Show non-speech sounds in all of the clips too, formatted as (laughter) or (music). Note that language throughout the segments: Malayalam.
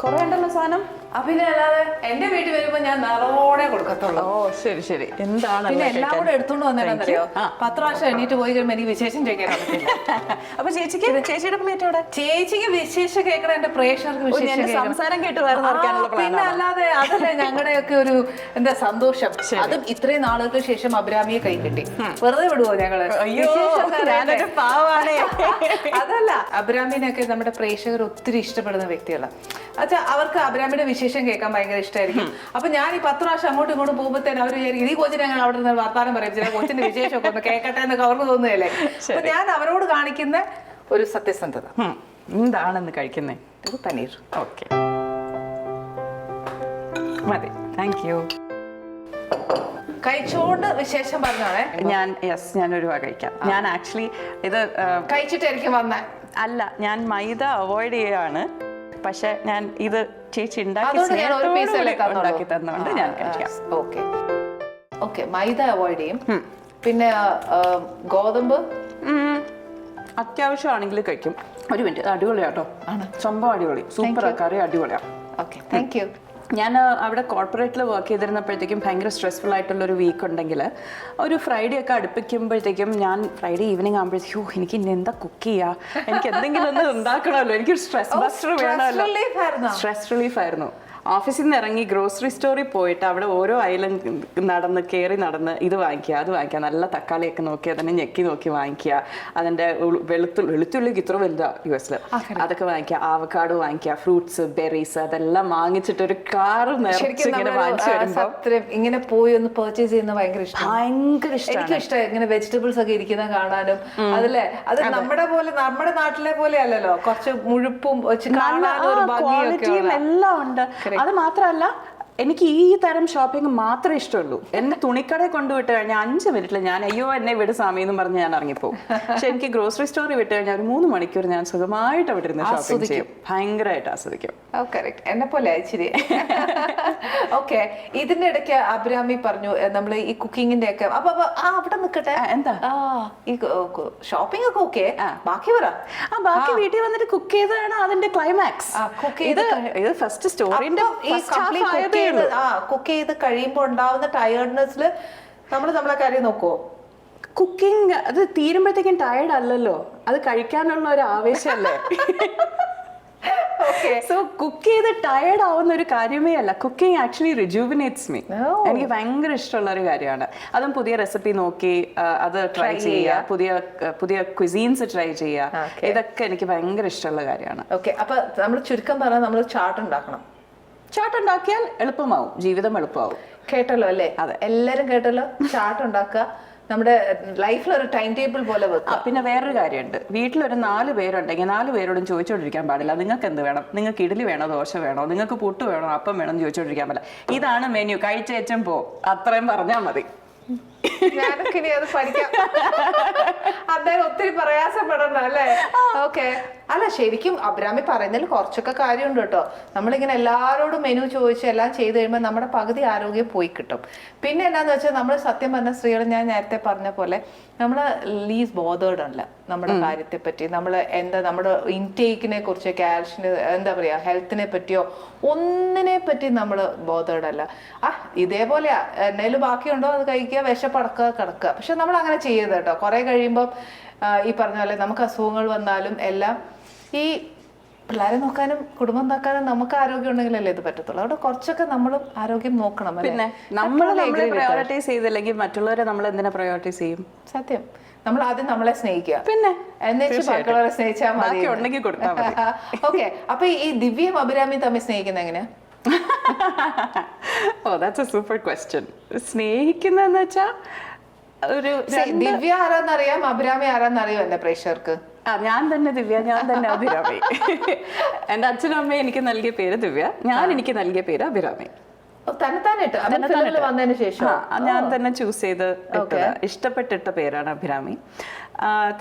കുറെ ഉണ്ടല്ലോ സാധനം. പിന്നെ അല്ലാതെ എന്റെ വീട്ടിൽ വരുമ്പോ ഞാൻ നിറവോടെ കൊടുക്കത്തുള്ളൂ. ഓ ശരി ശരി. എന്താണ് പിന്നെ എല്ലാം കൂടെ എടുത്തോണ്ട് വന്നേന്നറിയോ. പത്ത് പ്രാവശ്യം എണീറ്റ് പോയി കഴിയുമ്പോൾ എനിക്ക് വിശേഷം ചോദിക്കാൻ പറ്റില്ല (laughs) അപ്പൊ ചേച്ചിക്ക്? ചേച്ചിയുടെ അവിടെ? ചേച്ചിക്ക് വിശേഷം കേൾക്കണം എന്റെ പ്രേക്ഷകർക്ക് സംസാരം കേട്ട് പിന്നെ അല്ലാതെ അതല്ലേ ഞങ്ങളുടെയൊക്കെ ഒരു എന്താ സന്തോഷം. അതും ഇത്രയും നാളുകൾക്ക് ശേഷം അബ്രാമിയെ കൈ കിട്ടി. വെറുതെ വിടുവോ ഞങ്ങൾ? (laughs) അതല്ല അബ്രാമിനെയൊക്കെ നമ്മുടെ പ്രേക്ഷകർ ഒത്തിരി ഇഷ്ടപ്പെടുന്ന വ്യക്തികളാണ് അച്ഛാ അവർക്ക് അബ്രാമിന്റെ വിശേഷം കേൾക്കാൻ ഭയങ്കര ഇഷ്ടമായിരിക്കും അപ്പൊ ഞാൻ ഈ പത്ത് പ്രാവശ്യം അങ്ങോട്ടും ഇങ്ങോട്ടും പോകുമ്പോഴത്തേനും അവർ വിചാരിക്കും ഈ കൊച്ചിനെ അങ്ങനെ അവിടെ നിന്ന് വർത്താനം പറയും? ചില കൊച്ചിന്റെ വിശേഷമൊക്കെ ഒന്ന് കേൾക്കട്ടെ എന്നൊക്കെ അവർക്ക് തോന്നുകയല്ലേ? അപ്പൊ ഞാൻ അവരോട് കാണിക്കുന്ന ഒരു സത്യസന്ധത. എന്താണെന്ന് കഴിക്കുന്നേ? ഇത് പനീർ. ഓക്കെ. മതി. താങ്ക് യു കഴിച്ചോണ്ട് വിശേഷം പറഞ്ഞോളെ. ഞാൻ യെസ് ഞാൻ ഒരു വക കഴിക്കാം. ഞാൻ ആക്ച്വലി ഇത് കഴിച്ചിട്ടായിരിക്കും വന്ന. അല്ല ഞാൻ മൈദ അവോയ്ഡ് ചെയ്യാണ് പക്ഷെ ഞാൻ ഇത് ചേച്ചി ഉണ്ടാക്കി അതുകൊണ്ട് ഞാൻ ഒരു പീസ് സ്നേഹത്തോടുകൂടി ഉണ്ടാക്കി തന്നുകൊണ്ട് ഞാൻ കഴിക്കാം. ഓക്കെ ഓക്കെ മൈദ അവോയ്ഡ് ചെയ്യും. പിന്നെ ആ, ഗോതമ്പ്? ഉം. അത്യാവശ്യമാണെങ്കിൽ കഴിക്കും. ഒരു മിനിറ്റ് അടിപൊളിയാട്ടോ. സംഭവം അടിപൊളി. സൂപ്പർ കറി അടിപൊളിയാണ് ഓക്കെ താങ്ക് യു ഞാൻ അവിടെ കോർപ്പറേറ്റിൽ വർക്ക് ചെയ്തിരുന്നപ്പോഴത്തേക്കും ഭയങ്കര സ്ട്രെസ്ഫുൾ ആയിട്ടുള്ള ഒരു വീക്ക് ഉണ്ടെങ്കിൽ ഒരു ഫ്രൈഡേ ഒക്കെ അടുപ്പിക്കുമ്പോഴത്തേക്കും ഞാൻ ഫ്രൈഡേ ഈവനിങ് ആകുമ്പോഴത്തേക്കും "ഓ, എനിക്ക് ഇന്ന് എന്താ കുക്ക് ചെയ്യാ? എനിക്ക് എന്തെങ്കിലും ഒന്ന് (laughs) ഉണ്ടാക്കണമല്ലോ. എനിക്കൊരു സ്ട്രെസ് ബസ്റ്റർ വേണമല്ലോ? സ്ട്രെസ് റിലീഫ് ആയിരുന്നു. ഓഫീസിൽ നിന്ന് ഇറങ്ങി ഗ്രോസറി സ്റ്റോറിൽ പോയിട്ട് അവിടെ ഓരോ അയലും നടന്ന് കയറി നടന്ന് ഇത് വാങ്ങിക്കുക അത് വാങ്ങിക്കുക നല്ല തക്കാളിയൊക്കെ നോക്കി അതിനെ ഞെക്കി നോക്കി വാങ്ങിക്കുക. അതിന്റെ വെളുത്തു വെളുത്തുള്ളി വെളുത്തുള്ളിക്ക് ഇത്ര വലുതാ യു എസിൽ അതൊക്കെ വാങ്ങിക്കുക ആവക്കാട് വാങ്ങിക്കുക ഫ്രൂട്ട്സ് ബെറീസ് അതെല്ലാം വാങ്ങിച്ചിട്ട് ഒരു കാറ് ഇങ്ങനെ വാങ്ങിച്ചു വരുമ്പോൾ ഇങ്ങനെ പോയി ഒന്ന് പർച്ചേസ് ചെയ്യുന്ന ഭയങ്കര ഇഷ്ടം ഭയങ്കര ഇഷ്ടം എനിക്ക് ഇഷ്ടം ഇങ്ങനെ വെജിറ്റബിൾസ് ഒക്കെ ഇരിക്കുന്ന കാണാനും. അതല്ലേ? അത് നമ്മുടെ പോലെ നമ്മുടെ നാട്ടിലെ പോലെ അല്ലല്ലോ. കുറച്ച് മുഴുപ്പും. എല്ലാം ഉണ്ട്. അത് മാത്രമല്ല എനിക്ക് ഈ തരം ഷോപ്പിംഗ് മാത്രമേ ഇഷ്ടമുള്ളൂ. എന്നെ തുണിക്കട കൊണ്ടുവിട്ട് കഴിഞ്ഞാൽ അഞ്ച് മിനിറ്റിൽ ഞാൻ അയ്യോ എന്നെ വിട് സ്വാമി എന്ന് പറഞ്ഞ് ഞാൻ ഇറങ്ങിപ്പോകും പക്ഷെ എനിക്ക് ഗ്രോസറി സ്റ്റോറിൽ വിട്ട് കഴിഞ്ഞാൽ ഒരു മൂന്ന് മണിക്കൂർ ഞാൻ സുഖമായിട്ട് അവിടെ ഇരുന്ന് ഷോപ്പിംഗ് ചെയ്യും. ഭയങ്കരമായിട്ട് ആസ്വദിക്കും. എന്നെ പോലെ ഇച്ചിരി. ഓക്കെ ഇതിന്റെ ഇടയ്ക്ക് അബ്രാമി പറഞ്ഞു നമ്മൾ ഈ കുക്കിങ്ങിന്റെ ഒക്കെ അപ്പൊ അവിടെ നിൽക്കട്ടെ എന്താ? ഈ ഷോപ്പിംഗ് ഒക്കെ ഓക്കെ ബാക്കി പറ. ആ ബാക്കി വീട്ടിൽ വന്നിട്ട് കുക്ക് ചെയ്താണ് അതിന്റെ ക്ലൈമാക്സ് ഇത് ഫസ്റ്റ് സ്റ്റോറിന്റെ ചെയ്ത് ആ കുക്ക് ചെയ്ത് കഴിയുമ്പോൾ ഉണ്ടാവുന്ന ടയേർഡ്നെസ്സിൽ നമ്മൾ നമ്മളെ കാര്യം നോക്കുവോ? കുക്കിംഗ് അത് തീരുമ്പോഴത്തേക്കും ടയർഡ് അല്ലല്ലോ. അത് കഴിക്കാനുള്ള ഒരു ആവേശമല്ലേ സോ കുക്ക് ചെയ്ത് ടയർഡ് ആവുന്ന ഒരു കാര്യമേ അല്ല. Cooking actually rejuvenates me. എനിക്ക് ഭയങ്കര ഇഷ്ടമുള്ള ഒരു കാര്യമാണ്. അതും പുതിയ റെസിപ്പി നോക്കി അത് ട്രൈ ചെയ്യുക പുതിയ പുതിയ ക്വിസീൻസ് ട്രൈ ചെയ്യുക ഇതൊക്കെ എനിക്ക് ഭയങ്കര ഇഷ്ടമുള്ള കാര്യമാണ്. ഓക്കെ അപ്പൊ നമ്മൾ ചുരുക്കം പറഞ്ഞാൽ നമ്മൾ ചാർട്ട് ഉണ്ടാക്കണം. ചാട്ട് ഉണ്ടാക്കിയാൽ എളുപ്പമാവും ജീവിതം എളുപ്പമാവും. കേട്ടല്ലോ അല്ലേ? അതെ. എല്ലാരും കേട്ടല്ലോ? ചാർട്ട് ഉണ്ടാക്കുക നമ്മുടെ ലൈഫിൽ ഒരു ടൈം ടേബിൾ പോലെ വെക്കുക. പിന്നെ വേറൊരു കാര്യമുണ്ട്. വീട്ടിലൊരു നാല് പേരുണ്ടെങ്കിൽ നാല് പേരോടും ചോദിച്ചുകൊണ്ടിരിക്കാൻ പാടില്ല. നിങ്ങൾക്ക് എന്ത് വേണം? നിങ്ങൾക്ക് ഇഡ്ഡലി വേണോ? ദോശ വേണോ? നിങ്ങൾക്ക് പുട്ട് വേണോ? അപ്പം വേണോ എന്ന് ചോദിച്ചോണ്ടിരിക്കാൻ പാടില്ല. ഇതാണ് മെനു. കഴിച്ചേച്ചും പോ. അത്രയും പറഞ്ഞാൽ മതി. ഞാനൊക്കെ ഇനി അത് പഠിക്കാം. (laughs) അദ്ദേഹം ഒത്തിരി പ്രയാസപ്പെടണ്ട അല്ലേ? ഓക്കെ അല്ല ശരിക്കും അബ്രാമി പറയുന്നതിൽ കുറച്ചൊക്കെ കാര്യമുണ്ട് കേട്ടോ. നമ്മളിങ്ങനെ എല്ലാവരോടും മെനു ചോദിച്ച് എല്ലാം ചെയ്ത് കഴിയുമ്പോൾ നമ്മുടെ പകുതി ആരോഗ്യം പോയി കിട്ടും. പിന്നെ എന്താണെന്ന് വെച്ചാൽ നമ്മൾ സത്യം പറഞ്ഞ സ്ത്രീകൾ ഞാൻ നേരത്തെ പറഞ്ഞ പോലെ നമ്മൾ ലീസ് ബോധേഡ് അല്ല നമ്മുടെ കാര്യത്തെ പറ്റി നമ്മൾ എന്താ നമ്മുടെ ഇൻടേക്കിനെ കുറിച്ച് കാൽഷ്യന് എന്താ പറയുക ഹെൽത്തിനെ പറ്റിയോ ഒന്നിനെ പറ്റി നമ്മൾ അല്ല. ആ ഇതേപോലെയാ. എന്നേലും ബാക്കിയുണ്ടോ? അത് കഴിക്കുക വിശപ്പടക്കുക കിടക്കുക. പക്ഷെ നമ്മൾ അങ്ങനെ ചെയ്യരുത് കേട്ടോ. കുറെ കഴിയുമ്പോൾ ഈ പറഞ്ഞ പോലെ നമുക്ക് അസുഖങ്ങൾ വന്നാലും എല്ലാം ഈ പിള്ളേരെ നോക്കാനും കുടുംബം നോക്കാനും നമുക്ക് ആരോഗ്യം ഉണ്ടെങ്കിലല്ലേ ഇത് പറ്റത്തുള്ളൂ? അവിടെ കുറച്ചൊക്കെ നമ്മളും ആരോഗ്യം നോക്കണം? പിന്നെ നമ്മൾ നമ്മളെ. പ്രയോറിറ്റൈസ് ചെയ്തില്ലെങ്കിൽ മറ്റുള്ളവരെ നമ്മൾ എന്തിനാ പ്രയോറിറ്റൈസ് ചെയ്യും? സത്യം. നമ്മൾ ആദ്യം നമ്മളെ സ്നേഹിക്കുക. പിന്നെ. എന്നുവെച്ച് ബാക്കിയുള്ളവരെ സ്നേഹിച്ചാൽ മതി ഉണ്ടെങ്കിൽ ഓക്കെ (laughs) അപ്പൊ ഈ ദിവ്യം അഭിരാമിയും തമ്മിൽ സ്നേഹിക്കുന്ന എങ്ങനെയാ? Oh that's a super question സ്നേഹിക്കുന്നതെന്ന് വെച്ചാൽ ഒരു ദിവ്യ ആരാന്നറിയാം അഭിരാമി ആരാന്നറിയോ എന്റെ പ്രേക്ഷകർക്ക്? ആ ഞാൻ തന്നെ ദിവ്യ ഞാൻ തന്നെ അഭിരാമി. എന്റെ അച്ഛനും അമ്മയും എനിക്ക് നൽകിയ പേര് ദിവ്യ. ഞാൻ എനിക്ക് നൽകിയ പേര് അഭിരാമി. വന്നതിന് ശേഷം. ഞാൻ തന്നെ ചൂസ് ചെയ്ത് ഇഷ്ടപ്പെട്ടിട്ട പേരാണ് അഭിരാമി.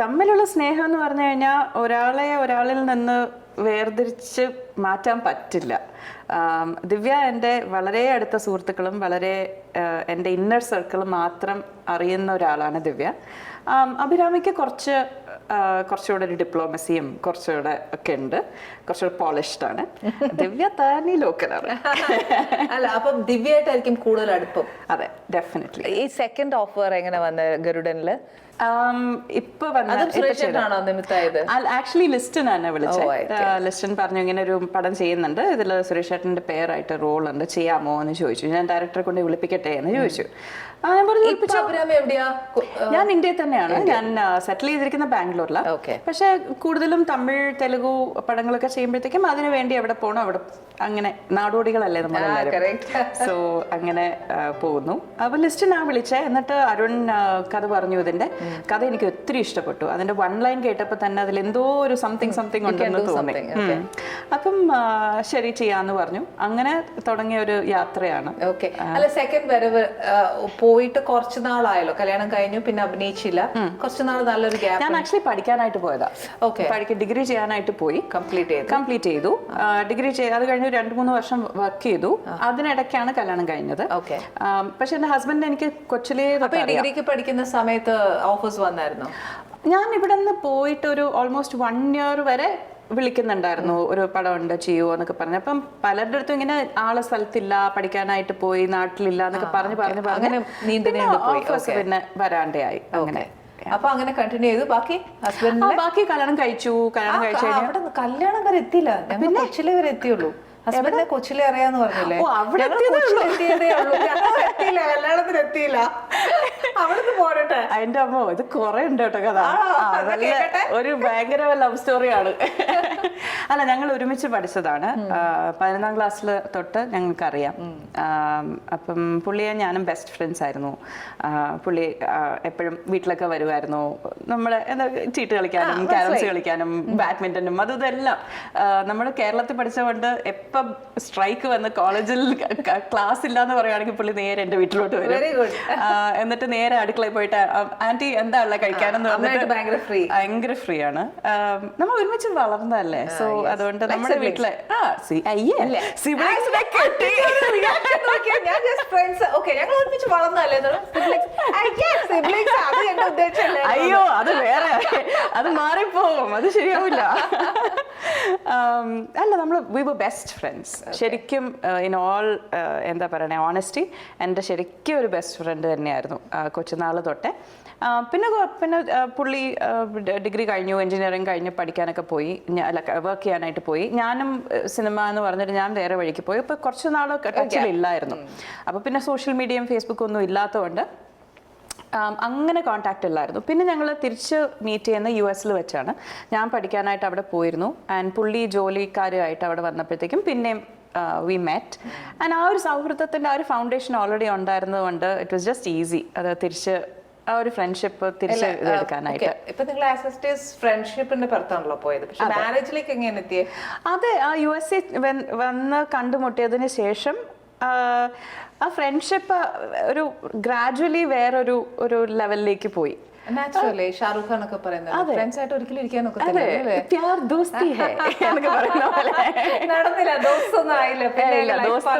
തമ്മിലുള്ള സ്നേഹം എന്ന് പറഞ്ഞു കഴിഞ്ഞാൽ ഒരാളെ ഒരാളിൽ നിന്ന് വേർതിരിച്ച് മാറ്റാൻ പറ്റില്ല. ദിവ്യ എന്റെ വളരെ അടുത്ത സുഹൃത്തുക്കളും വളരെ എന്റെ ഇന്നർ സർക്കിൾ മാത്രം അറിയുന്ന ഒരാളാണ് ദിവ്യ. അഭിരാമിക്ക് കുറച്ച് കുറച്ചുകൂടെ ഒരു ഡിപ്ലോമസിയും കുറച്ചുകൂടെ ഒക്കെ ഉണ്ട്. കുറച്ചുകൂടെ പോളിഷ്ഡ് ആണ്. (laughs) ദിവ്യ താനി ലോക്കലാണ് (laughs) അല്ല അപ്പം ദിവ്യയായിട്ടായിരിക്കും കൂടുതൽ അടുപ്പം. അതെ ഡെഫിനറ്റ്ലി ഈ സെക്കൻഡ് ഓഫർ എങ്ങനെ വന്ന് ഗരുഡനിൽ? ഇപ്പൊ അതും ഇപ്പൊ ആക്ച്വലി ഓ, വിളിച്ചത്. ലിസ്റ്റിൻ പറഞ്ഞു ഇങ്ങനെ ഒരു പടം ചെയ്യുന്നുണ്ട്. ഇതിൽ സുരേഷ് ചേട്ടന്റെ പേരായിട്ട് റോൾ ഉണ്ട് ചെയ്യാമോ എന്ന് ചോദിച്ചു. ഞാൻ ഡയറക്ടറെ കൊണ്ട് വിളിപ്പിക്കട്ടെ എന്ന് ചോദിച്ചു. ഞാൻ ഇന്ത്യയിൽ തന്നെയാണ്. ഞാൻ സെറ്റിൽ ചെയ്തിരിക്കുന്ന ബാംഗ്ലൂരിലാണ്. പക്ഷെ കൂടുതലും തമിഴ് തെലുഗു പടങ്ങളൊക്കെ ചെയ്യുമ്പോഴത്തേക്കും അതിനു വേണ്ടി അവിടെ പോകണം അവിടെ അങ്ങനെ നാടോടികളല്ലേ നമ്മൾ. സോ അങ്ങനെ പോകുന്നു. അപ്പൊ ലിസ്റ്റ് ഞാൻ വിളിച്ചേ. എന്നിട്ട് അരുൺ കഥ പറഞ്ഞു ഇതിന്റെ. കഥ എനിക്ക് ഒത്തിരി ഇഷ്ടപ്പെട്ടു. അതിന്റെ വൺ ലൈൻ കേട്ടപ്പോൾ തന്നെ അതിൽ എന്തോ ഒരു സംതിങ് സംതിങ് ഉണ്ടെന്ന് തോന്നി. അപ്പം ശരി ചെയ്യാന്ന് പറഞ്ഞു. അങ്ങനെ തുടങ്ങിയ ഒരു യാത്രയാണ്. ഓക്കെ അല്ല സെക്കൻഡ് വരവ് പോയിട്ട് കുറച്ച് നാളായല്ലോ. കല്യാണം കഴിഞ്ഞു പിന്നെ അഭിനയിച്ചില്ല. കുറച്ച് നാൾ നല്ലൊരു ഗ്യാപ്പ് ഞാൻ ആക്ച്വലി പഠിക്കാനായിട്ട് പോയതാ. ഓക്കെ പഠിക്ക ഡിഗ്രി ചെയ്യാനായിട്ട് പോയി. കംപ്ലീറ്റ് ചെയ്തു. കംപ്ലീറ്റ് ചെയ്തു. ഡിഗ്രി ചെയ്ത് അത് കഴിഞ്ഞ് രണ്ട് മൂന്ന് വർഷം വർക്ക് ചെയ്തു. അതിനിടയ്ക്കാണ് കല്യാണം കഴിഞ്ഞത്. ഓക്കെ പക്ഷെ എന്റെ ഹസ്ബൻഡ് എനിക്ക് കൊച്ചിലേ ഡിഗ്രിക്ക് പഠിക്കുന്ന സമയത്ത് ഓഫേഴ്സ് വന്നായിരുന്നു? ഞാൻ ഇവിടെ നിന്ന് പോയിട്ട് ഒരു ഓൾമോസ്റ്റ് വൺ ഇയർ വരെ വിളിക്കുന്നുണ്ടായിരുന്നു. ഒരു പടം ഉണ്ട് ചെയ്യുമോ എന്നൊക്കെ പറഞ്ഞു. അപ്പം പലരുടെ അടുത്തും ഇങ്ങനെ ആളെ സ്ഥലത്തില്ല പഠിക്കാനായിട്ട് പോയി നാട്ടിലില്ല എന്നൊക്കെ പറഞ്ഞ് പറഞ്ഞു പോയി. ഓഫേഴ്സ് പിന്നെ വരാണ്ടായി അങ്ങനെ. അപ്പൊ അങ്ങനെ കണ്ടിന്യൂ ചെയ്തു. ബാക്കി ഹസ്ബൻഡ് ബാക്കി കല്യാണം കഴിച്ചു. കല്യാണം കഴിച്ചു കല്യാണം വരെ എത്തിയില്ല. പിന്നെ വരെ എത്തിയുള്ളൂ. ഹസ്ബൻഡിനെ കൊച്ചിലെ അറിയാന്ന് പറഞ്ഞില്ലേ? എത്തിയില്ല കല്യാണത്തിന് എത്തിയില്ല. അവിടുന്ന് പോരട്ടെ. അതിന്റെ അമ്മ ഇത് കുറെ ഉണ്ട് കേട്ടോ കഥ. ഒരു ഭയങ്കര ലവ് സ്റ്റോറിയാണ് അല്ല ഞങ്ങൾ ഒരുമിച്ച് പഠിച്ചതാണ്. പതിനൊന്നാം ക്ലാസ്സിൽ തൊട്ട് ഞങ്ങൾക്കറിയാം. അപ്പം പുള്ളിയെ ഞാനും ബെസ്റ്റ് ഫ്രണ്ട്സ് ആയിരുന്നു. പുള്ളി എപ്പോഴും വീട്ടിലൊക്കെ വരുമായിരുന്നു നമ്മൾ എന്താ ചീട്ട് കളിക്കാനും ക്യാരംസ് കളിക്കാനും ബാഡ്മിന്റനും അതും ഇതെല്ലാം. നമ്മൾ കേരളത്തിൽ പഠിച്ചതുകൊണ്ട് എപ്പം സ്ട്രൈക്ക് വന്ന് കോളേജിൽ ക്ലാസ് ഇല്ലാന്ന് പറയുകയാണെങ്കിൽ പുള്ളി നേരെ എന്റെ വീട്ടിലോട്ട് വരും. എന്നിട്ട് നേരെ അടുക്കളയിൽ പോയിട്ട് ആന്റി എന്താ ഉള്ള കഴിക്കാനെന്ന് പറഞ്ഞിട്ട് ഭയങ്കര ഫ്രീ ഭയങ്കര ഫ്രീ ആണ്. നമ്മൾ ഒരുമിച്ച് വളർന്നതല്ലേ? സോ അതുകൊണ്ട് നമ്മുടെ വീട്ടിലെ ആ സി- അയ്യേ സിബ്ലിങ്സിനെ കെട്ടി. ഞാൻ ജസ്റ്റ് ഫ്രണ്ട്സ് ഓക്കെ ഞങ്ങൾ ഒരുമിച്ച് വളർന്നല്ലേ സിബ്ലിങ്സ് അത് എന്റെ ഉദ്ദേശമല്ലേ? അയ്യോ അത് വേറെ. അത് മാറിപ്പോവും. അത് ശരിയാവില്ല. അല്ല നമ്മൾ വി വർ ബെസ്റ്റ് ഫ്രണ്ട്സ് ശരിക്കും ഇൻ ഓൾ എന്താ പറയണേ ഓണസ്റ്റി എന്റെ ശരിക്കും ഒരു ബെസ്റ്റ് ഫ്രണ്ട് തന്നെയായിരുന്നു കൊച്ചുനാൾ തൊട്ടേ. പിന്നെ പിന്നെ പുള്ളി ഡിഗ്രി കഴിഞ്ഞു എഞ്ചിനീയറിംഗ് കഴിഞ്ഞ് പഠിക്കാനൊക്കെ പോയി അല്ല വർക്ക് ചെയ്യാനായിട്ട് പോയി. ഞാനും സിനിമ എന്ന് പറഞ്ഞിട്ട് ഞാൻ വേറെ വഴിക്ക് പോയി. ഇപ്പോൾ കുറച്ച് നാൾ ടച്ചിലില്ലായിരുന്നു അപ്പോൾ പിന്നെ സോഷ്യൽ മീഡിയയും ഫേസ്ബുക്കും ഒന്നും ഇല്ലാത്തതുകൊണ്ട് അങ്ങനെ കോണ്ടാക്റ്റ് ഇല്ലായിരുന്നു. പിന്നെ ഞങ്ങൾ തിരിച്ച് മീറ്റ് ചെയ്യുന്ന യു എസിൽ വെച്ചാണ്. ഞാൻ പഠിക്കാനായിട്ട് അവിടെ പോയിരുന്നു. ആൻഡ് പുള്ളി ജോലിക്കാരുമായിട്ട് അവിടെ വന്നപ്പോഴത്തേക്കും പിന്നെയും വി മെറ്റ് ആൻഡ് ആ ഒരു സൗഹൃദത്തിന്റെ ആ ഒരു ഫൗണ്ടേഷൻ ഓൾറെഡി ഉണ്ടായിരുന്നതുകൊണ്ട് ഇറ്റ് വാസ് ജസ്റ്റ് ഈസി അത് തിരിച്ച് ആ ഒരു ഫ്രണ്ട്ഷിപ്പ് തിരിച്ച് എടുക്കാനായിട്ട് ഇപ്പൊ നിങ്ങൾ ആസസ്റ്റേഴ്സ് ഫ്രണ്ട്ഷിപ്പിന്റെ പുറത്താണല്ലോ പോയത്. പക്ഷെ മാരേജിലേക്ക് എങ്ങനെ എത്തിയേ? അതെ ആ യു എസ് എ വന്ന് കണ്ടുമുട്ടിയതിന് ശേഷം ആ, ഫ്രണ്ട്ഷിപ്പ് ഒരു ഗ്രാജുവലി വേറൊരു ഒരു ലെവലിലേക്ക് പോയി. നാച്ചുറലി ഷാറുഖ് ഖാൻ ഒക്കെ പറയുന്നത്. ഫ്രണ്ട്സ് ആയിട്ട് ഒരിക്കലും പോലെ. നടന്നില്ല ദിവസം ഒന്നും ആയില്ല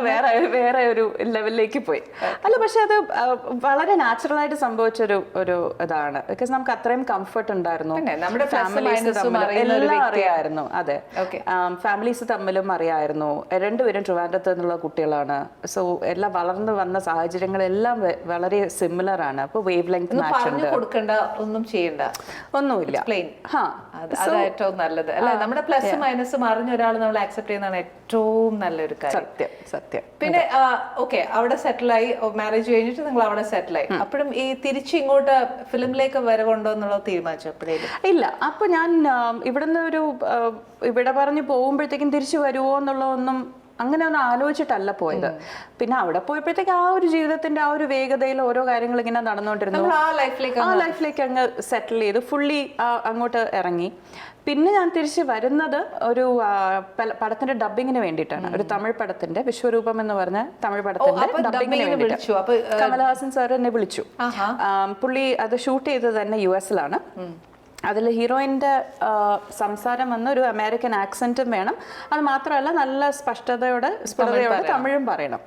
വേറെ വേറെ ഒരു ലെവലിലേക്ക് പോയി. അല്ല പക്ഷെ അത് വളരെ നാച്ചുറൽ ആയിട്ട് സംഭവിച്ചൊരു ഒരു ഇതാണ്. ബിക്കോസ് നമുക്ക് അത്രയും കംഫർട്ട് ഉണ്ടായിരുന്നു. നമ്മുടെ ഫാമിലീസ് ഒരു എല്ലാം അറിയായിരുന്നു. അതെ. ഫാമിലീസ് തമ്മിലും അറിയായിരുന്നു. രണ്ടുപേരും ട്രിവാൻഡ്രത്ത് നിന്നുള്ള കുട്ടികളാണ്. സോ എല്ലാം വളർന്നു വന്ന സാഹചര്യങ്ങളെല്ലാം വളരെ സിമിലർ ആണ്. അപ്പോൾ വേവ് ലെങ്ത് മാച്ച് ഉണ്ട്. ഒന്നും ചെയ്യണ്ട. ഒന്നുമില്ല. പ്ലെയിൻ ഹാ അത് അതാ ഏറ്റവും നല്ലത്. അല്ലെ? നമ്മുടെ പ്ലസ് മൈനസ് അറിഞ്ഞ ഒരാൾ നമ്മൾ ആക്സെപ്റ്റ് ചെയ്യുന്നതാണ് ഏറ്റവും നല്ലൊരു കാര്യം. സത്യം സത്യം. പിന്നെ ഓക്കെ അവിടെ സെറ്റിലായി മാരേജ് കഴിഞ്ഞിട്ട് നിങ്ങൾ അവിടെ സെറ്റിലായി അപ്പോഴും ഈ തിരിച്ച് ഇങ്ങോട്ട് ഫിലിമിലേക്ക് വരവുണ്ടോ എന്നുള്ളത് തീരുമാനിച്ചു ഇല്ല. അപ്പൊ ഞാൻ ഇവിടുന്ന് ഒരു ഇവിടെ പറഞ്ഞു പോകുമ്പോഴത്തേക്കും തിരിച്ചു വരുമോ എന്നുള്ളതൊന്നും അങ്ങനെ ഒന്നും ആലോചിച്ചിട്ടല്ല പോയത്. പിന്നെ അവിടെ പോയപ്പോഴത്തേക്ക് ആ ഒരു ജീവിതത്തിന്റെ ആ ഒരു വേഗതയിൽ ഓരോ കാര്യങ്ങൾ ഇങ്ങനെ നടന്നുകൊണ്ടിരുന്നു. ആ ലൈഫിലേക്ക് ആ ലൈഫിലേക്ക് അങ്ങ് സെറ്റിൽ ചെയ്ത്. ഫുള്ളി അങ്ങോട്ട് ഇറങ്ങി. പിന്നെ ഞാൻ തിരിച്ച് വരുന്നത് ഒരു പടത്തിന്റെ ഡബിങ്ങിന് വേണ്ടിയിട്ടാണ്. ഒരു തമിഴ് പടത്തിന്റെ വിശ്വരൂപം എന്ന് പറഞ്ഞ തമിഴ് പടത്തിന്റെ ഡബിങ്ങിന് വേണ്ടിയിട്ട്. കമലഹാസൻ സാർ എന്നെ വിളിച്ചു. പുള്ളി അത് ഷൂട്ട് ചെയ്തത് തന്നെ യു എസിലാണ്. അതിൽ ഹീറോയിന്റെ സംസാരം വന്ന ഒരു അമേരിക്കൻ ആക്സെന്റും വേണം. അത് മാത്രമല്ല നല്ല സ്പഷ്ടതയോടെ സ്പുടതയോടെ തമിഴും പറയണം.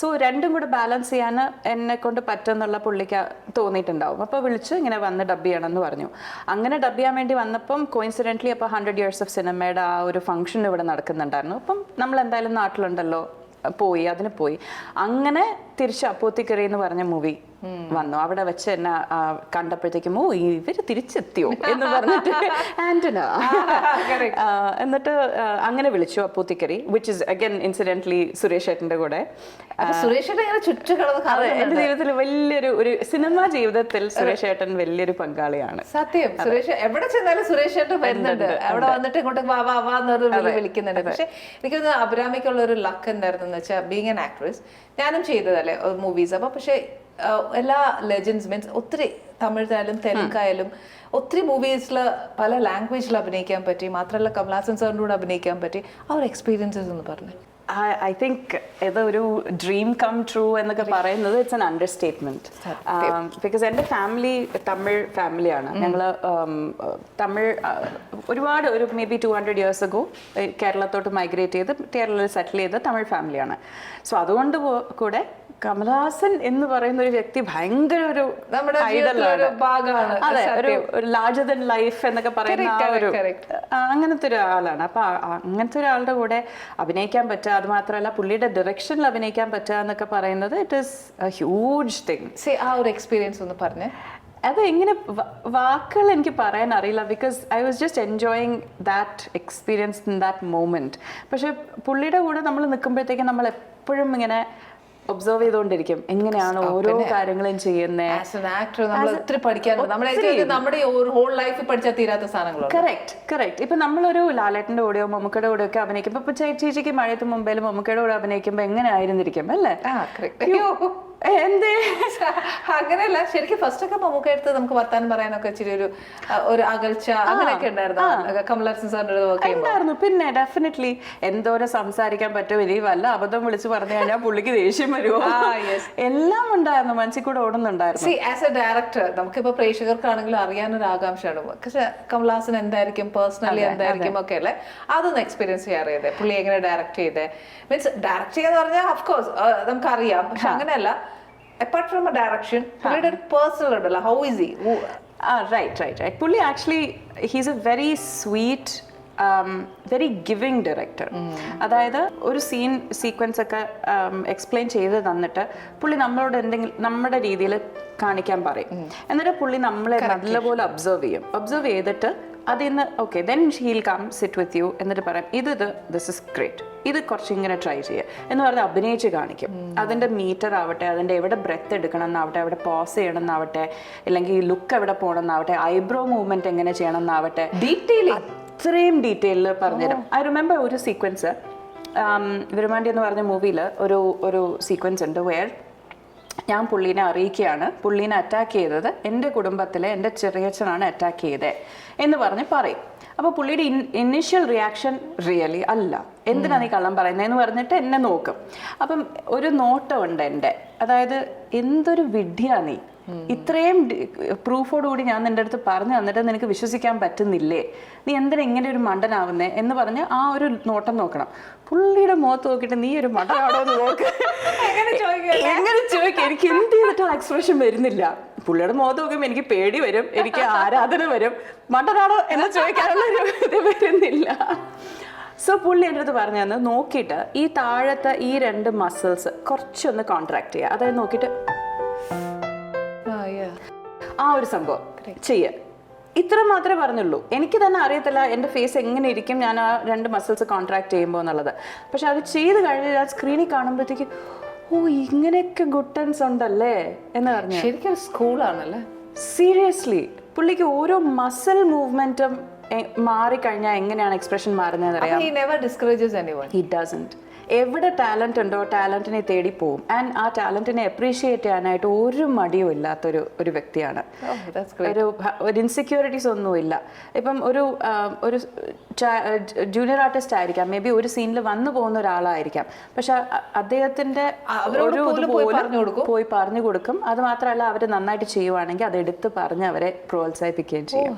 സോ രണ്ടും കൂടെ ബാലൻസ് ചെയ്യാൻ എന്നെ കൊണ്ട് പറ്റുമെന്നുള്ള പുള്ളിക്ക് തോന്നിയിട്ടുണ്ടാവും. അപ്പോൾ വിളിച്ച് ഇങ്ങനെ വന്ന് ഡബ് ചെയ്യണം എന്ന് പറഞ്ഞു. അങ്ങനെ ഡബ് ചെയ്യാൻ വേണ്ടി വന്നപ്പം കോയിൻസിഡന്റ്ലി അപ്പോൾ ഹൺഡ്രഡ് ഇയേഴ്സ് ഓഫ് സിനിമയുടെ ആ ഒരു ഫംഗ്ഷൻ ഇവിടെ നടക്കുന്നുണ്ടായിരുന്നു. അപ്പം നമ്മൾ എന്തായാലും നാട്ടിലുണ്ടല്ലോ. പോയി അതിന് പോയി. അങ്ങനെ തിരിച്ച് അപ്പോത്തിക്കറി എന്ന് പറഞ്ഞ മൂവി വന്നു. അവിടെ വെച്ച് എന്നെ കണ്ടപ്പോഴത്തേക്കും ഓ ഇവർ തിരിച്ചെത്തിയോ? എന്ന് പറഞ്ഞിട്ട് (laughs) ആന്റണ. എന്നിട്ട് അങ്ങനെ വിളിച്ചു അപ്പൂത്തിക്കരി which is again incidentally Suresh ഏട്ടന്റെ കൂടെ. സുരേഷ്. എന്റെ ജീവിതത്തിൽ വലിയൊരു ഒരു സിനിമാ ജീവിതത്തിൽ സുരേഷ് ഏട്ടൻ വലിയൊരു പങ്കാളിയാണ്. സത്യം. സുരേഷ് എവിടെ ചെന്നാലും സുരേഷ് ഏട്ടൻ വരുന്നുണ്ട്. അവിടെ വന്നിട്ട് ഇങ്ങോട്ട് വാ വാ വാ എന്ന് വിളിക്കുന്നുണ്ട്. പക്ഷെ എനിക്കൊന്ന് അബ്രാമിക്കുള്ള ഒരു ലക്ക് എന്തായിരുന്നു വെച്ചാൽ ബീങ് ആൻ ആക്ട്രസ് ഞാനും ചെയ്തതല്ലേ മൂവീസ് അപ്പൊ പക്ഷെ എല്ലാ ലെജൻസ് മീൻസ് ഒത്തിരി തമിഴായാലും തെലുങ്കായാലും ഒത്തിരി മൂവീസിൽ പല ലാംഗ്വേജിൽ അഭിനയിക്കാൻ പറ്റി. മാത്രമല്ല കമലാസൻ സാറിന്റെ കൂടെ അഭിനയിക്കാൻ പറ്റി. ഒരു എക്സ്പീരിയൻസസ് എന്ന് പറഞ്ഞു. ഐ തിങ്ക് ഇത് ഒരു ഡ്രീം കം ട്രൂ എന്നൊക്കെ പറയുന്നത് ഇറ്റ്സ് എൻ അണ്ടർസ്റ്റേറ്റ്മെന്റ് ബിക്കോസ് എന്റെ ഫാമിലി തമിഴ് ഫാമിലിയാണ് ഞങ്ങൾ തമിഴ് ഒരുപാട് ഒരു may be two hundred years ago കേരളത്തോട്ട് migrate ചെയ്ത് കേരളത്തിൽ സെറ്റിൽ ചെയ്ത തമിഴ് ഫാമിലിയാണ് സോ അതുകൊണ്ട് കൂടെ കമലഹാസൻ എന്ന് പറയുന്ന ഒരു വ്യക്തി ഭയങ്കര ഒരു നമ്മുടെ. ഭാഗമാണ്. അതെ ഒരു. ലാർജർ ദൻ ലൈഫ് എന്നൊക്കെ പറയുന്ന അങ്ങനത്തെ ഒരാളാണ്. അപ്പൊ അങ്ങനത്തെ ഒരാളുടെ കൂടെ അഭിനയിക്കാൻ പറ്റുക അത് മാത്രമല്ല പുള്ളിയുടെ ഡയറക്ഷനിൽ അഭിനയിക്കാൻ പറ്റുക എന്നൊക്കെ പറയുന്നത് it is a huge thing say ആ ഒരു എക്സ്പീരിയൻസ് ഒന്ന് പറഞ്ഞേ. അത് എങ്ങനെ വാക്കുകൾ എനിക്ക് പറയാൻ അറിയില്ല because I was just enjoying that experience in that moment പക്ഷേ പുള്ളിയുടെ കൂടെ നമ്മൾ നിൽക്കുമ്പോഴത്തേക്കും നമ്മൾ എപ്പോഴും ഇങ്ങനെ ഒബ്സർവ് ചെയ്തുകൊണ്ടിരിക്കും. എങ്ങനെയാണ് ഓരോ കാര്യങ്ങളും ചെയ്യുന്നത് ആസ് എൻ ആക്ടർ നമ്മൾ ഒത്തിരി പഠിക്കാനുണ്ട് നമ്മുടെ ഹോൾ ലൈഫ് പഠിച്ചാൽ തീരാത്ത കറക്റ്റ് കറക്റ്റ് ഇപ്പൊ നമ്മളൊരു ലാലേട്ടന്റെ കൂടെയോ മമ്മൂക്കയുടെ കൂടെ ഒക്കെ അഭിനയിക്കുമ്പോ ഇപ്പൊ ചേച്ചിക്ക് മഴയത്ത് മുമ്പേലും മമ്മൂക്കയുടെ കൂടെ അഭിനയിക്കുമ്പോ എങ്ങനെ ആയിരുന്നിരിക്കും അല്ലേ? എന്തേ? അങ്ങനെയല്ല. ശരിക്കും ഫസ്റ്റ് ഒക്കെ മമ്മൂക്ക എടുത്ത് നമുക്ക് വർത്താനം പറയാനൊക്കെ ഇച്ചിരി ഒരു ഒരു അകൽച്ച അങ്ങനെയൊക്കെ ഉണ്ടായിരുന്നു. കമലഹാസൻ സാറിന്റെ ഉണ്ടായിരുന്നു. പിന്നെ ഡെഫിനറ്റ്ലി എന്തോരം സംസാരിക്കാൻ പറ്റും. ഇനി വല്ല അബദ്ധം വിളിച്ചു പറഞ്ഞു കഴിഞ്ഞാൽ പുള്ളിക്ക് ദേഷ്യം വരുമോ എല്ലാം ഉണ്ടായിരുന്നു. മനസ്സിൽ കൂടെ ഓടുന്നുണ്ടായിരുന്നു. സി ആസ് എ ഡയറക്ടർ നമുക്കിപ്പോ പ്രേക്ഷകർക്കാണെങ്കിലും അറിയാനൊരു ആകാംക്ഷയാണ്. പക്ഷെ കമലഹാസൻ എന്തായിരിക്കും? പേഴ്സണലി എന്തായിരിക്കും ഒക്കെ അല്ലേ അതൊന്ന് എക്സ്പീരിയൻസ് ചെയ്യാറിയത് പുള്ളി എങ്ങനെ ഡയറക്ട് ചെയ്തേ? മീൻസ് ഡയറക്ട് ചെയ്യാന്ന് പറഞ്ഞാൽ അഫ്കോഴ്സ് നമുക്കറിയാം. പക്ഷെ അങ്ങനെയല്ല. അപ്പാർട്ട് ഫ്രം എ ഡയറക്ഷൻ പുള്ളിയുടെ ഒരു പേഴ്സണൽ ഉണ്ടല്ലോ. How is ah right right right പുള്ളി actually he's a very sweet very giving director അതായത് ഒരു സീൻ സീക്വൻസ് ഒക്കെ എക്സ്പ്ലെയിൻ ചെയ്ത് തന്നിട്ട് പുള്ളി നമ്മളോട് എന്തെങ്കിലും നമ്മുടെ രീതിയിൽ കാണിക്കാൻ പറയും. എന്നിട്ട് പുള്ളി നമ്മളെ നല്ലപോലെ ഒബ്സർവ് ചെയ്യും. ഒബ്സർവ് ചെയ്തിട്ട് അതിൽ നിന്ന് okay then he'll come sit with you എന്നിട്ട് പറയാം ഇത് ഇത് ദിസ് ഇസ് ഗ്രേറ്റ് ഇത് കുറച്ച് ഇങ്ങനെ ട്രൈ ചെയ്യുക. എന്ന് പറഞ്ഞാൽ അഭിനയിച്ച് കാണിക്കും. അതിന്റെ മീറ്റർ ആവട്ടെ അതിന്റെ എവിടെ ബ്രെത്ത് എടുക്കണം എന്നാവട്ടെ എവിടെ പോസ് ചെയ്യണം എന്നാവട്ടെ അല്ലെങ്കിൽ ലുക്ക് എവിടെ പോകണം എന്നാവട്ടെ ഐബ്രോ മൂവ്മെന്റ് എങ്ങനെ ചെയ്യണം എന്നാവട്ടെ ഡീറ്റെയിൽ അത്രയും ഡീറ്റെയിലിൽ പറഞ്ഞുതരും ഐ റിമെമ്പർ ഒരു സീക്വൻസ് വിരുമാണ്ടി എന്ന് പറഞ്ഞ മൂവിയിൽ ഒരു ഒരു സീക്വൻസ് ഉണ്ട് വേർ ഞാൻ പുള്ളീനെ അറിയിക്കുകയാണ്. പുള്ളീനെ അറ്റാക്ക് ചെയ്തത് എന്റെ കുടുംബത്തിലെ എന്റെ ചെറിയച്ഛനാണ് അറ്റാക്ക് ചെയ്തത് എന്ന് പറഞ്ഞ് പറയും. അപ്പോൾ പുള്ളിയുടെ ഇനിഷ്യൽ റിയാക്ഷൻ റിയലി അല്ല. എന്തിനാ നീ കള്ളം പറയുന്നതെന്ന് പറഞ്ഞിട്ട് എന്നെ നോക്കും. അപ്പം ഒരു നോട്ടമുണ്ട് എന്റെ. അതായത് എന്തൊരു വിഡ്ഢിയാണ് നീ. ഇത്രയും പ്രൂഫോടുകൂടി ഞാൻ നിന്റെ അടുത്ത് പറഞ്ഞു തന്നിട്ട് നിനക്ക് വിശ്വസിക്കാൻ പറ്റുന്നില്ലേ? നീ എന്തിനാ ഇങ്ങനെ ഒരു മണ്ടനാവുന്നേ എന്ന് പറഞ്ഞ് ആ ഒരു നോട്ടം നോക്കണം. പുള്ളിയുടെ മുഖത്ത് നോക്കിയിട്ട് നീ ഒരു മണ്ടനാണോ എന്ന് നോക്ക്. എങ്ങനെ ചോദിക്കാം? എനിക്ക് എന്ത് ചെയ്തിട്ട് എക്സ്പ്രഷൻ വരുന്നില്ല. പുള്ളിയുടെ മുഖത്ത് നോക്കുമ്പോൾ എനിക്ക് പേടി വരും എനിക്ക് ആരാധന വരും. മണ്ടനാണോ എന്ന് ചോദിക്കാനുള്ള ഒരു ഇത് വരുന്നില്ല. സോ പുള്ളി എന്റെ അടുത്ത് പറഞ്ഞു തന്നു നോക്കിയിട്ട് ഈ താഴത്തെ ഈ രണ്ട് മസിൽസ് കുറച്ചൊന്ന് കോൺട്രാക്ട് ചെയ്യുക അതായത് നോക്കിയിട്ട് ആ ഒരു സംഭവം. ചെയ്യ. ഇത്ര മാത്രമേ പറഞ്ഞുള്ളൂ. എനിക്ക് തന്നെ അറിയത്തില്ല എന്റെ ഫേസ് എങ്ങനെ ഇരിക്കും ഞാൻ ആ രണ്ട് മസിൽസ് കോൺട്രാക്ട് ചെയ്യുമ്പോൾ എന്നുള്ളത്. പക്ഷെ അത് ചെയ്ത് കഴിഞ്ഞ് ആ സ്ക്രീനിൽ കാണുമ്പോഴത്തേക്ക് ഓ ഇങ്ങനെയൊക്കെ ഗുട്ടൻസ് ഉണ്ടല്ലേ? എന്ന് പറഞ്ഞു. ശരിക്കും സ്കൂളാണല്ലേ സീരിയസ്ലി പുള്ളിക്ക് ഓരോ മസിൽ മൂവ്മെന്റും മാറിക്കഴിഞ്ഞാൽ എങ്ങനെയാണ് എക്സ്പ്രഷൻ മാറുന്നത് അറിയാം എവിടെ ടാലന്റ് ഉണ്ടോ ടാലന്റിനെ തേടി പോവും. ആൻഡ് ആ ടാലന്റിനെ അപ്രീഷിയേറ്റ് ചെയ്യാനായിട്ട് ഒരു മടിയും ഇല്ലാത്തൊരു ഒരു വ്യക്തിയാണ്. Oh ഒരു ഒരു ഇൻസെക്യൂരിറ്റീസ് ഒന്നുമില്ല ഇപ്പം ഒരു ഒരു ജൂനിയർ ആർട്ടിസ്റ്റ് ആയിരിക്കാം. മേ ബി ഒരു സീനിൽ വന്നു പോകുന്ന ഒരാളായിരിക്കാം. പക്ഷെ അദ്ദേഹത്തിന്റെ ഒരു പോയി പറഞ്ഞു കൊടുക്കും. പോയി പറഞ്ഞു കൊടുക്കും. അത് മാത്രമല്ല അവർ നന്നായിട്ട് ചെയ്യുവാണെങ്കിൽ അത് എടുത്ത് പറഞ്ഞ് അവരെ പ്രോത്സാഹിപ്പിക്കുകയും oh ചെയ്യും.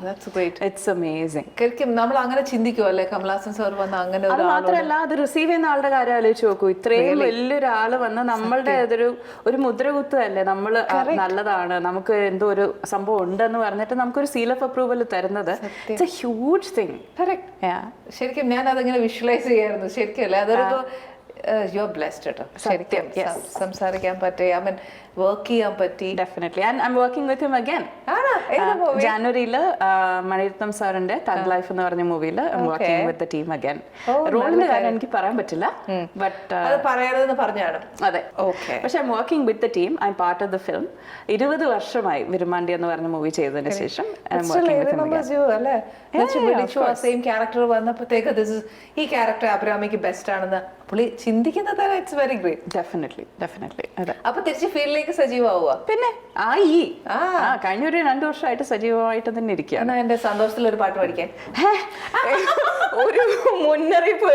ഇറ്റ്സ് അമേസിങ് നമ്മൾ അങ്ങനെ ചിന്തിക്കുമല്ലേ കമലാസൻ സാർ വന്ന അങ്ങനെ അത് മാത്രമല്ല അത് റിസീവ് ചെയ്യുന്ന ആളുടെ കാര്യം ആലോചിച്ച് നോക്കൂ. ഇത്രയും വലിയൊരാൾ വന്ന് നമ്മളുടെ അതൊരു ഒരു മുദ്രകുത്തല്ലേ നമ്മൾ നല്ലതാണ്. നമുക്ക് എന്തോ ഒരു സംഭവം ഉണ്ടെന്ന് പറഞ്ഞിട്ട് നമുക്കൊരു സീൽ ഓഫ് അപ്രൂവൽ തരുന്നത്. It's a huge thing. ശരിക്കും ഞാൻ അതങ്ങനെ വിഷ്വലൈസ് ചെയ്യായിരുന്നു. ശരിക്കും അല്ലേ അതൊരു യു ആർ ബ്ലെസ്ഡ് കേട്ടോ. ശരിക്കും സംസാരിക്കാൻ പറ്റിയ ഐ മീൻ വർക്ക് ചെയ്യാൻ പറ്റി definitely and I am working with him again? ജാനുവരിയിൽ Mani Ratnam സാറിന്റെ തഗ് ലൈഫ് എന്ന് പറഞ്ഞ മൂവിയിൽ വർക്കിംഗ് വിത്ത് ടീം അഗൈൻ റോളിന്റെ കാര്യം. എനിക്ക് പറയാൻ പറ്റില്ല. ബട്ട് അത് പറയരുതെന്ന് പറഞ്ഞാണ്. അതെ. ഓക്കെ പക്ഷെ I working with the team I am part of the film ഇരുപത് വർഷമായി വിരുമാണ്ടി എന്ന് പറഞ്ഞ മൂവി ചെയ്തതിന് ശേഷം എം സെയിം ക്യാരക്ടർ വന്നപ്പോഴത്തേക്ക് ദിസ് ഈ ക്യാരക്ടർ അഭിരാമിക്ക് ബെസ്റ്റ് ആണെന്ന് പുള്ളി ചിന്തിക്കുന്നത് it's very great definitely definitely അപ്പൊ തിരിച്ച് ഫീൽഡിലേക്ക് സജീവമാവുക പിന്നെ ആ ഈ. ആ. കഴിഞ്ഞ ഒരു രണ്ടു വർഷമായിട്ട് സജീവമായിട്ട് തന്നെ ഇരിക്കുകയാണ്. എന്നാ എന്റെ സന്തോഷത്തിൽ ഒരു പാട്ട് പഠിക്കാൻ. (laughs) ഒരു മുന്നറിയിപ്പ്.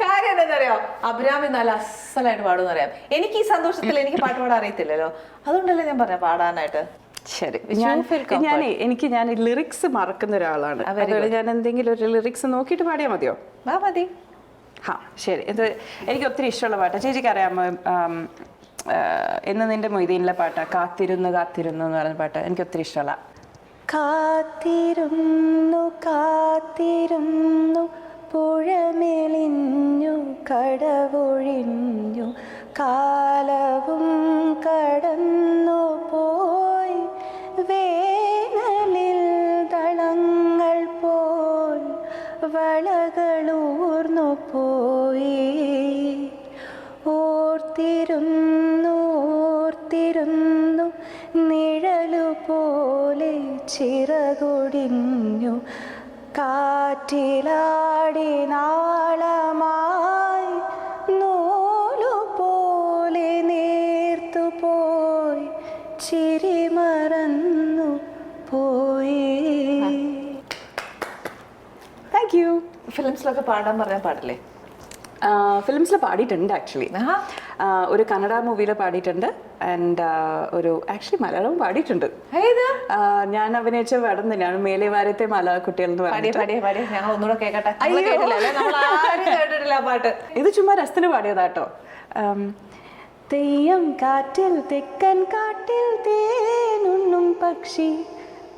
കാര്യം എന്താണെന്നറിയോ? അഭിരാമി നല്ല അസലായിട്ട് പാടുമെന്ന് അറിയാം. എനിക്ക് ഈ സന്തോഷത്തിൽ എനിക്ക് പാട്ട് പാടാൻ അറിയത്തില്ലല്ലോ. അതുകൊണ്ടല്ലേ ഞാൻ പറഞ്ഞ പാടാനായിട്ട്. ശരി. ഞാൻ? എനിക്ക് ഞാൻ ലിറിക്സ് മറക്കുന്ന ഒരാളാണ്. അതുകൊണ്ട് ഞാൻ എന്തെങ്കിലും ഒരു ലിറിക്സ് നോക്കിയിട്ട് പാടിയാൽ മതിയോ? ആ മതി. ഹാ ശരി. ഇത് എനിക്ക് ഒത്തിരി ഇഷ്ടമുള്ള പാട്ടാണ് ചേച്ചിക്ക് അറിയാമോ എന്ന് നിന്റെ മൊയ്തീനിലെ പാട്ടാ കാത്തിരുന്നു കാത്തിരുന്നു എന്ന് പറഞ്ഞ പാട്ട് എനിക്ക് ഒത്തിരി ഇഷ്ടമുള്ള. കാത്തിരുന്നു കാത്തിരുന്നു പുഴമെലിഞ്ഞു കടവൊഴിഞ്ഞു കാലവും കടന്നു പോയി വേനലിൽ തളങ്ങൾ പോൽ വളകളൂർന്നു പോയി. ഓർത്തിരുന്നു പോലെ ചിറകൊടിഞ്ഞു കാറ്റിലാടി നാളമായി നൂലു പോലെ നേർത്തു പോയി ചിരി മറന്നു പോയി. താങ്ക് യു ഫിലിംസിലൊക്കെ പാടാൻ പറഞ്ഞാൽ പാടില്ലേ? ഫിലിംസിൽ പാടിയിട്ടുണ്ട് ആക്ച്വലി. ഒരു കന്നഡ മൂവിയിൽ പാടിയിട്ടുണ്ട്. ആൻഡ് ഒരു ആക്ച്വലി മലയാളവും പാടിയിട്ടുണ്ട്. ഞാൻ അഭിനയിച്ച പടം തന്നെയാണ്. മേലെ വാരത്തെ മല കുട്ടികൾ എന്ന് പറയുന്നത് പറഞ്ഞിട്ട്. (laughs) ഇത് ചുമ്മാ രസത്തിന് പാടിയതാട്ടോ. തെയ്യം കാറ്റിൽ തെക്കൻ കാട്ടിൽ തേനുണ്ണും പക്ഷി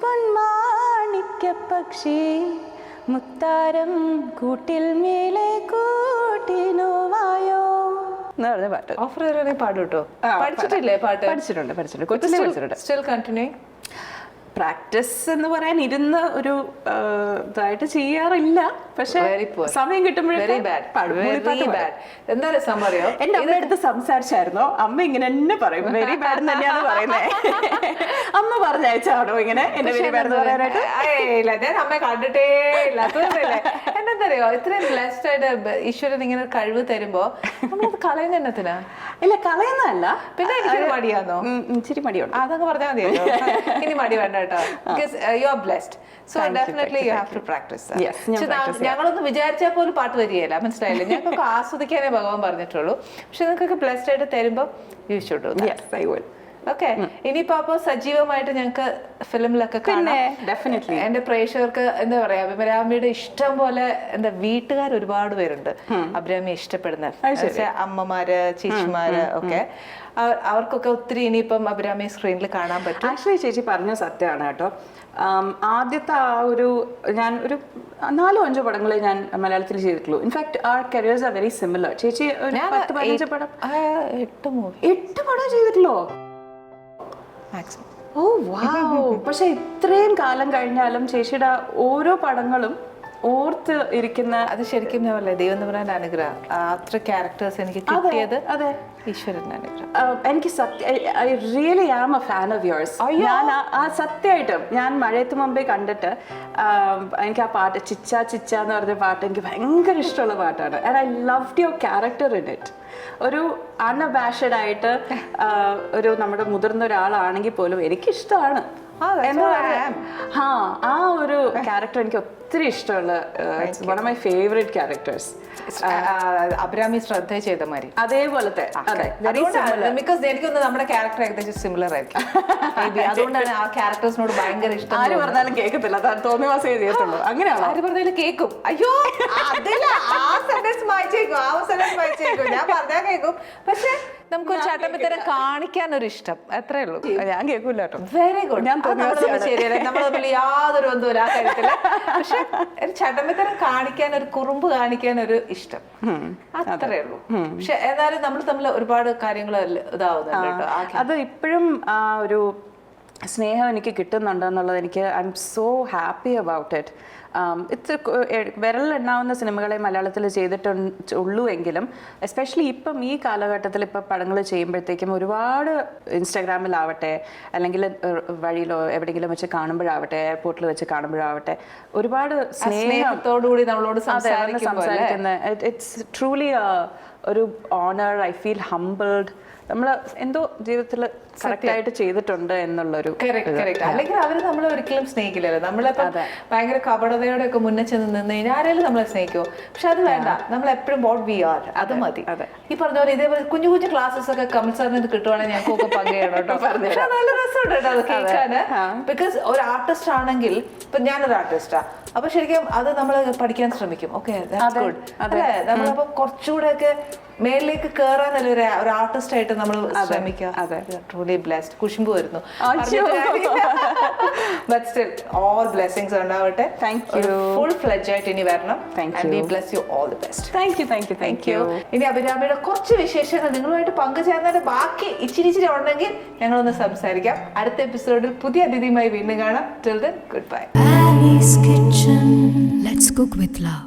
പൊന്മാണിക്ക പക്ഷി. മുത്താരം കൂട്ടിൽ മേലെ കൂട്ടിനോ വായോ. എന്ന് പറഞ്ഞ പാട്ട്. ഓഫർ തരുവാണെങ്കിൽ പാടും കേട്ടോ. പഠിച്ചിട്ടില്ലേ പാട്ട്? പഠിച്ചിട്ടുണ്ട് പഠിച്ചിട്ടുണ്ട്. കൊച്ചിലെ പഠിച്ചിട്ടുണ്ട്. സ്റ്റിൽ കണ്ടിന്യൂ പ്രാക്ടീസ് എന്ന് പറയാൻ ഇരുന്ന് ഒരു ഇതായിട്ട് ചെയ്യാറില്ല. പക്ഷെ സമയം കിട്ടുമ്പോഴേ എന്താ രസം പറയോ എന്റെ അമ്മ അടുത്ത് സംസാരിച്ചായിരുന്നോ. അമ്മ ഇങ്ങനെ എന്നെ പറയും. വെരി ബാഡ് തന്നെയാണ് പറയുന്നത് അമ്മ പറഞ്ഞയച്ചാണോ ഇങ്ങനെ എന്നെ വെരി ബാഡ് എന്ന് പറയാനായിട്ട്? ഇല്ല ഞാൻ അമ്മയെ കണ്ടിട്ടേ ഇല്ല. എന്നെന്തറിയോ ഇത്രയും ബ്ലെസ്ഡ് ആയിട്ട് ഈശ്വരൻ ഇങ്ങനെ കഴിവ് തരുമ്പോ നമ്മളത് കളയുന്ന എന്നത്തിനാ? ഇല്ല കളയുന്നതല്ല. പിന്നെ ഉം, ഉം, ഇച്ചിരി മടിയുണ്ട്. അതങ്ങ് പറഞ്ഞാൽ മതിയല്ലോ. ഇനി മടി വേണ്ട കേട്ടോ. Because you are blessed so definitely you have to practise ഞങ്ങളൊന്ന് വിചാരിച്ചാൽ പോലും പാട്ട് വരികയില്ല. മനസ്സിലായില്ല? ഞങ്ങൾക്ക് ആസ്വദിക്കാനേ ഭഗവാൻ പറഞ്ഞിട്ടുള്ളൂ. പക്ഷെ നിങ്ങൾക്കൊക്കെ ബ്ലെസ്ഡ് ആയിട്ട് തരുമ്പോൾ you should yes I will okay ഇനിയിപ്പോ അപ്പൊ സജീവമായിട്ട് ഞങ്ങൾക്ക് ഫിലിമിലൊക്കെ കാണാം. ഡെഫിനറ്റ്ലി എന്റെ പ്രേക്ഷകർക്ക് എന്താ പറയാ അഭിമരാമിയുടെ ഇഷ്ടം പോലെ എന്താ വീട്ടുകാർ ഒരുപാട് പേരുണ്ട്. അഭിരാമി ഇഷ്ടപ്പെടുന്ന അമ്മമാര് ചേച്ചിമാര് ഒക്കെ അവർക്കൊക്കെ ഒത്തിരി ഇനിയിപ്പം അഭിരാമി സ്ക്രീനിൽ കാണാൻ പറ്റും. ആക്ച്വലി ചേച്ചി പറഞ്ഞ സത്യമാണ് കേട്ടോ. ആദ്യത്തെ ആ ഒരു ഞാൻ ഒരു നാലോ അഞ്ചോ പടങ്ങളെ ഞാൻ മലയാളത്തിൽ ചെയ്തിട്ടുള്ളൂ. ഇൻഫാക്ട് ആ കരിയേഴ്സ് ആർ വെരി സിമിലർ ചേച്ചി ഒരു ഞാൻ പത്ത് പതിനഞ്ച് പടം? എട്ട് മൂവി എട്ട് പടം ചെയ്തിട്ടുള്ളോ? മാക്സിമം ഓ വാ പക്ഷെ ഇത്രയും കാലം കഴിഞ്ഞാലും ചേച്ചിയുടെ ഓരോ പടങ്ങളും ഓർത്ത് ഇരിക്കുന്ന അത് ശരിക്കും ഞാൻ പറയാം ദൈവം എന്ന് പറയാൻ അനുഗ്രഹം. അത്ര ക്യാരക്ടേഴ്സ് എനിക്ക് കിട്ടിയത് അതെ. ഈശ്വരന്റെ അനുഗ്രഹം. എനിക്ക് സത്യ I really am a fan of yours ഞാൻ ആ- സത്യമായിട്ടും ഞാൻ മഴയത്ത് മുമ്പേ കണ്ടിട്ട് എനിക്ക് ആ പാട്ട് ചിച്ച ചിച്ച എന്ന് പറഞ്ഞ പാട്ട് എനിക്ക് ഭയങ്കര ഇഷ്ടമുള്ള പാട്ടാണ്. And I love your character in it ഒരു അൺഅബാഷഡായിട്ട് ഒരു നമ്മുടെ മുതിർന്ന ഒരാളാണെങ്കിൽ പോലും എനിക്കിഷ്ടമാണ്. ആ. ആ ഒരു ക്യാരക്ടർ എനിക്ക് ഒത്തിരി ഇഷ്ടമുള്ള one of my favourite characters Abhirami ശ്രദ്ധ ചെയ്ത മാതിരി. അതേപോലത്തെ അതെ. ബിക്കോസ് എനിക്കൊന്ന് നമ്മുടെ ക്യാരക്ടർ ഏകദേശം സിമിലർ ആയിരിക്കും. (laughs) അതുകൊണ്ടാണ് ആ ക്യാരക്ടേഴ്സിനോട് ഭയങ്കര ഇഷ്ടം ആര് പറഞ്ഞാലും കേൾക്കത്തില്ല. താൻ തോന്നിയ മാസം അങ്ങനെയാണോ? ആര് പറഞ്ഞാലും കേക്കും അയ്യോ അതില്ല ആ സെന്റൻസ് വായിച്ചേക്കും ആ സെന്റൻസ് വായിച്ചേക്കും ഞാൻ പറഞ്ഞാൽ കേക്കും പക്ഷെ നമുക്കൊരു ചട്ടമ്പിത്തരം കാണിക്കാൻ ഒരു ഇഷ്ടം അത്രേ ഉള്ളൂ. ഞാൻ കേൾക്കൂല കേട്ടോ. വെരി ഗുഡ് ഞാൻ. ശരിയല്ല? യാതൊരു ബന്ധവും ആ കാര്യത്തിൽ. പക്ഷെ ഒരു ചട്ടമ്പിത്തരം കാണിക്കാൻ ഒരു കുറുമ്പ് കാണിക്കാൻ ഒരു ഇഷ്ടം അത്രേ ഉള്ളൂ. പക്ഷെ ഏതായാലും നമ്മൾ തമ്മിൽ ഒരുപാട് കാര്യങ്ങൾ ഇതാവുന്നുണ്ട് കേട്ടോ. അത് ഇപ്പോഴും ഒരു സ്നേഹം എനിക്ക് കിട്ടുന്നുണ്ട് എന്നുള്ളത് എനിക്ക് I'm so happy about it ഇത്ര എണ്ണാവുന്ന സിനിമകളെ മലയാളത്തിൽ ചെയ്തിട്ടുണ്ട് ഉള്ളൂ എങ്കിലും എസ്പെഷ്യലി ഇപ്പം ഈ കാലഘട്ടത്തിൽ ഇപ്പം പടങ്ങൾ ചെയ്യുമ്പോഴത്തേക്കും ഒരുപാട് ഇൻസ്റ്റാഗ്രാമിലാവട്ടെ അല്ലെങ്കിൽ വഴിയിലോ എവിടെയെങ്കിലും വെച്ച് കാണുമ്പോഴാവട്ടെ എയർപോർട്ടിൽ വെച്ച് കാണുമ്പോഴാവട്ടെ ഒരുപാട് സ്നേഹത്തോടുകൂടി സ്നേഹത്തോടു കൂടി നമ്മളോട്? സംസാരിക്കുന്ന. ഇറ്റ്സ് ട്രൂലി ഒരു ഓണർ ഐ ഫീൽ ഹംബിൾഡ് നമ്മൾ എന്തോ ജീവിതത്തിൽ കറക്റ്റായിട്ട് ചെയ്തിട്ടുണ്ട് എന്നുള്ളൊരു. അല്ലെങ്കിൽ അവർ നമ്മളെ ഒരിക്കലും സ്നേഹിക്കില്ലല്ലോ. നമ്മളിപ്പോ ഭയങ്കര കപടതയോടെ ഒക്കെ മുന്നേ ചെന്ന് നിന്ന് കഴിഞ്ഞാൽ ആരെങ്കിലും നമ്മളെ സ്നേഹിക്കുമോ പക്ഷെ അത് വേണ്ട. നമ്മൾ എപ്പോഴും വാട്ട് വി ആർ അത് മതി. ഈ പറഞ്ഞ പോലെ ഇതേപോലെ കുഞ്ഞു കുഞ്ഞു ക്ലാസ്സസ് ഒക്കെ കമൽ സാറിന് ഇത് കിട്ടുവാണെങ്കിൽ ഞങ്ങൾക്കൊക്കെ പങ്കുചെയ്യണം കേട്ടോ. (laughs) നല്ല രസമുണ്ട് കേട്ടോ അത് കേൾക്കാന്. ബിക്കോസ് ഒരു ആർട്ടിസ്റ്റ് ആണെങ്കിൽ ഇപ്പൊ ഞാനൊരു ആർട്ടിസ്റ്റാ അപ്പൊ ശരിക്കും അത് നമ്മൾ പഠിക്കാൻ ശ്രമിക്കും. ഓക്കെ അല്ലേ? നമ്മളപ്പോ കുറച്ചുകൂടെ ഒക്കെ മേളിലേക്ക് കേറാൻ ഒരു ഒരു ആർട്ടിസ്റ്റ് ആയിട്ട് നമ്മൾ ശ്രമിക്കുക. അതെ. ട്രൂലി ബ്ലെസ്ഡ് കുശുമ്പ് വരുന്നു. ബട്ട് സ്റ്റിൽ ഓൾ ബ്ലെസ്സിങ്സ് ഉണ്ടാവട്ടെ. Thank you. ഫുൾ ഫ്ലെഡ്ജ് ആയിട്ട് ഇനി വരണം. Thank and we. Bless you all the best thank you thank you thank you ഇനി അഭിരാമിയുടെ കുറച്ച് വിശേഷങ്ങൾ നിങ്ങളുമായിട്ട് പങ്കുചേർന്നതിന്റെ ബാക്കി ഇച്ചിരി ഇച്ചിരി ഉണ്ടെങ്കിൽ ഞങ്ങളൊന്ന് സംസാരിക്കാം. അടുത്ത എപ്പിസോഡിൽ പുതിയ അതിഥിയുമായി വീണ്ടും കാണാം. Till then good bye Kitchen. Let's cook with love.